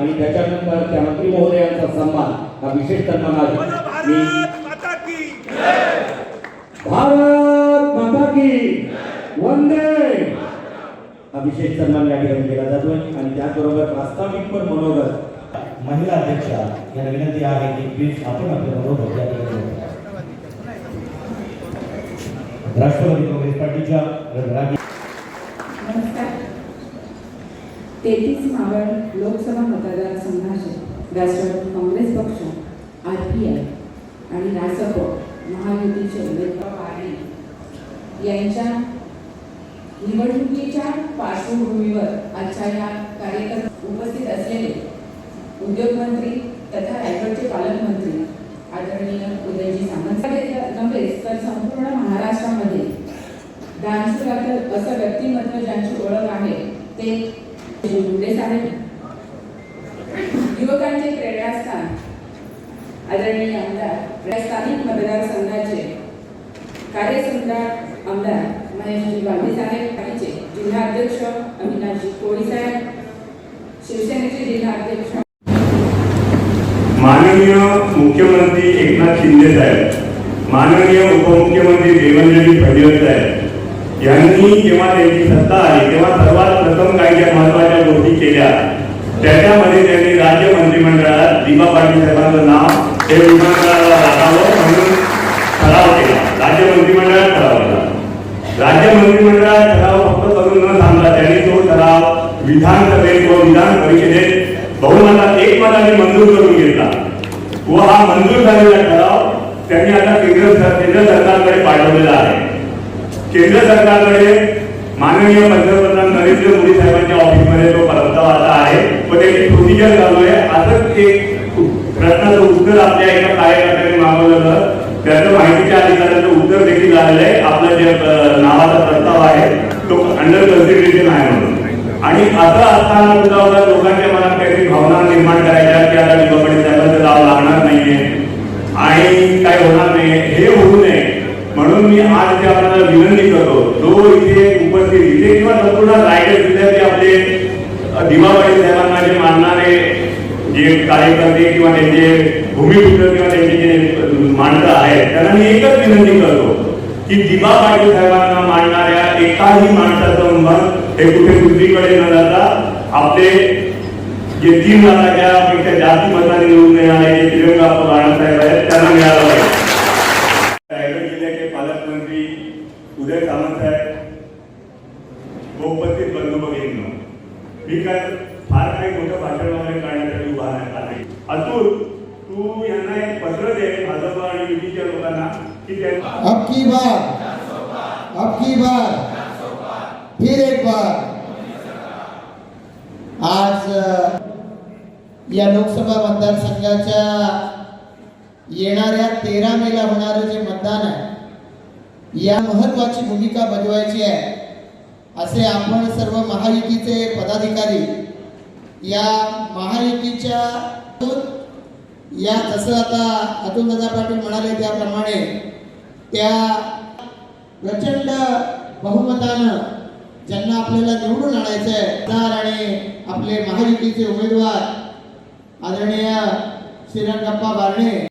आणि त्याच्यानंतर त्या मंत्री महोदयांचा सन्मान हा विशेष सन्मान आहे मी भारत माता की भारत माता की वंदे. हा विशेष सन्मान या ठिकाणी केला जातोय. आणि त्याचबरोबर प्रास्ताविक पण मनोगत. महिला अध्यक्षा यांना विनंती आहे की प्लीज आपण आपले मनोगत या ठिकाणी. राष्ट्रवादी काँग्रेस पार्टीच्या तेहतीस मावळ लोकसभा मतदारसंघाचे राष्ट्रवादी काँग्रेस पक्ष आर पी आय आणि रासप महायुतीचे उमेदवार पाटील यांच्या निवडणुकीच्या पार्श्वभूमीवर आजच्या या कार्यक्रमात उपस्थित असलेले उद्योगमंत्री तथा रायगडचे पालकमंत्री आदरणीय उदयजी सामंत नव्हेच तर संपूर्ण महाराष्ट्रामध्ये डान्सगातर असं व्यक्तिमत्व ज्यांची ओळख आहे ते मुंडे साहेब युवकांचे क्रीडास्थान आदरणीय आमदार स्थानिक मतदारसंघाचे कार्यसम्राट आमदार महेशजी गांधी साहेब यांचे जिल्हाध्यक्ष अविनाशजी कोळी साहेब. शिवसेनेचे जिल्हाध्यक्ष माननीय मुख्यमंत्री एकनाथ शिंदे साहेब माननीय उपमुख्यमंत्री देवेंद्रजी फडणवीस साहेब यांनी जेव्हा त्यांची सत्ता आली त्यांनी राज्य मंत्रिमंडळात दीपा पाटील साहेबांचं नाव हे विमानतळाला ठराव केला. राज्य मंत्रिमंडळात ठराव राज्य मंत्रिमंडळात ठराव फक्त करून न सांगता त्यांनी तो ठराव विधानसभेत व विधान परिषदेत बहुमतात एक मताने मंजूर करून घेतला. व हा मंजूर झालेला ठराव त्यांनी आता केंद्र केंद्र सरकारकडे पाठवलेला आहे. केंद्र सरकारकडे माननीय पंतप्रधान नरेंद्र मोदी साहेबांच्या ऑफिसमध्ये तो प्रस्ताव आता आहे. व त्याची प्रोसिजर चालू आहे असंच एक प्रश्नाचं उत्तर आपल्या एका कार्यकर्त्याने मागवलं होतं त्याचं माहितीच्या अधिकाऱ्याचं उत्तर देखील आलेलं आहे. आपला जे नावाचा प्रस्ताव आहे तो अंडर कन्सिडरेशन आहे म्हणून. आणि असं असताना सुद्धा होता लोकांच्या मनात काहीतरी भावना निर्माण करायच्या की आता दीपावली साहेबांचं लाभ लागणार नाहीये. आणि काय होणार नाही हे होऊ नये. म्हणून मी आज ते आपल्याला विनंती करतो. जो इथे उपस्थित इथे किंवा संपूर्ण रायगड जिल्ह्याचे आपले दिमावाडी साहेबांना जे मानणारे जे कार्यकर्ते किंवा त्यांचे भूमिपुत्र किंवा त्यांचे जे मांडत आहेत त्यांना मी एकच विनंती करतो की दिबा पाटील साहेबांना मांडणाऱ्या एकाही माणसाचं मत हे कुठे दुसरीकडे न जाता आपले जे तीन लाखाच्या पेक्षा जास्त मतांनी निवडून येणारे जे तिरंगा बाळासाहेब आहेत त्यांना मिळालं पाहिजे. रायगड जिल्ह्याचे पालकमंत्री उदय सामंत साहेब उपस्थित बंधू भगिनींनो मी काय फार काही मोठं भाषण वगैरे करण्यासाठी उभा नाही अतुल तू यांना एक पत्र दे भाजप आणि युतीच्या लोकांना की त्यांना अब की बार अब की बार फिर एक बार आज या लोकसभा मतदारसंघाच्या येणाऱ्या तेरा मेला होणारं जे मतदान आहे या महत्वाची भूमिका बजवायची आहे. असे आपण सर्व महायुतीचे पदाधिकारी या महायुतीच्या या जसं आता अतुलदादा पाटील म्हणाले त्याप्रमाणे त्या प्रचंड बहुमतानं ज्यांना आपल्याला निवडून आणायचं आहे तर आणि आपले महायुतीचे उमेदवार आदरणीय श्रीरंगप्पा बारणे.